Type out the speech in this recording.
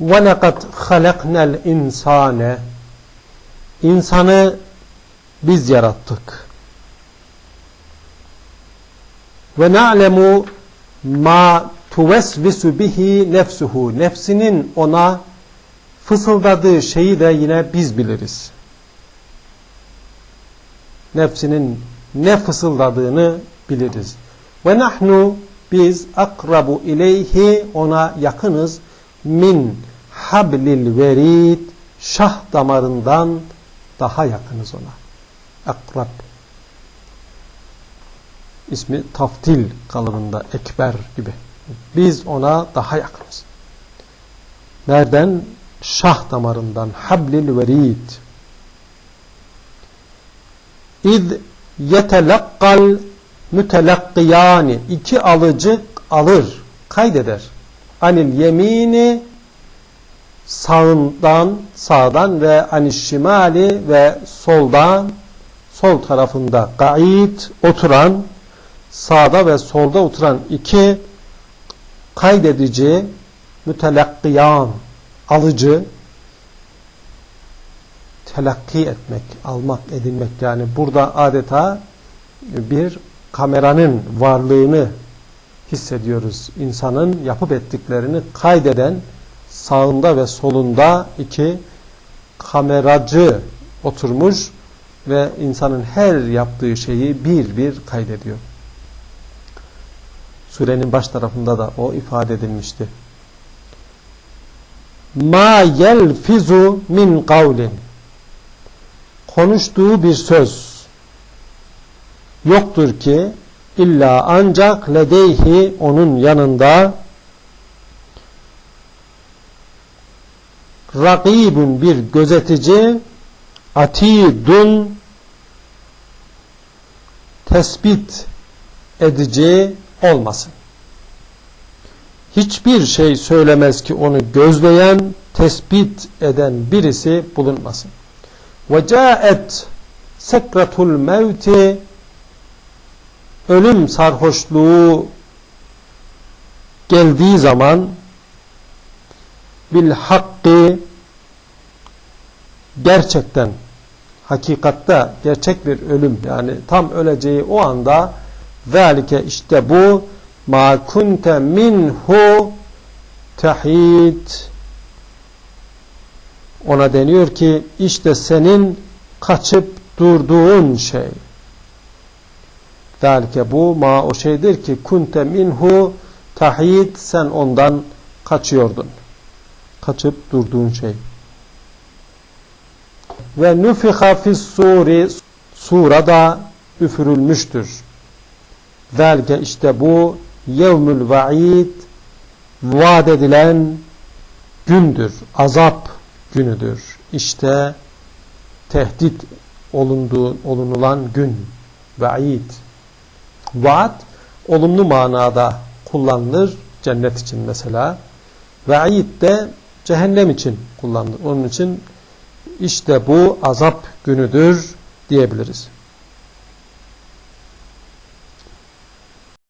وَلَقَدْ خَلَقْنَا الْاِنْسَانَ İnsanı biz yarattık. Ve na'lemu ma tuvesvisu bihi nefsuhu. Nefsinin ona fısıldadığı şeyi de yine biz biliriz. Nefsinin ne fısıldadığını biliriz. Ve nahnu biz akrabu ileyhi ona yakınız min hablil verid şah damarından daha yakınız ona. Akrab. İsmi taftil kalıbında ekber gibi. Biz ona daha yakınız. Nereden? Şah damarından. Hablil verid. İz yetelakkal mütelakkiyani. iki alıcı alır, kaydeder. Anil yemini sağından, sağdan ve anil şimali ve soldan, sol tarafında gaid oturan, sağda ve solda oturan iki kaydedici, mütelakkiyan, alıcı, telakki etmek, almak, edinmek yani burada adeta bir kameranın varlığını hissediyoruz. İnsanın yapıp ettiklerini kaydeden sağında ve solunda iki kameracı oturmuş ve insanın her yaptığı şeyi bir bir kaydediyor. Surenin baş tarafında da o ifade edilmişti. Ma yelfizu min kavlin konuştuğu bir söz yoktur ki illa ancak ledeyhi onun yanında rakibun bir gözetici atidun tespit edici olmasın. Hiçbir şey söylemez ki onu gözleyen, tespit eden birisi bulunmasın. Caet sekratul mevti ölüm sarhoşluğu geldiği zaman bil hakkı gerçekten hakikatta gerçek bir ölüm yani tam öleceği o anda zalike işte bu ma kunte minhu tahit ona deniyor ki işte senin kaçıp durduğun şey. Zalike bu ma o şeydir ki kunte minhu tahit sen ondan kaçıyordun. Kaçıp durduğun şey ve nufiha fis surada üfürülmüştür. Zelke işte bu yevmül vaid vaat edilen gündür. Azap günüdür. İşte tehdit olunduğu, olunulan gün. Vaid. Vaat olumlu manada kullanılır. Cennet için mesela. Vaid de cehennem için kullanılır. Onun için işte bu azap günüdür diyebiliriz.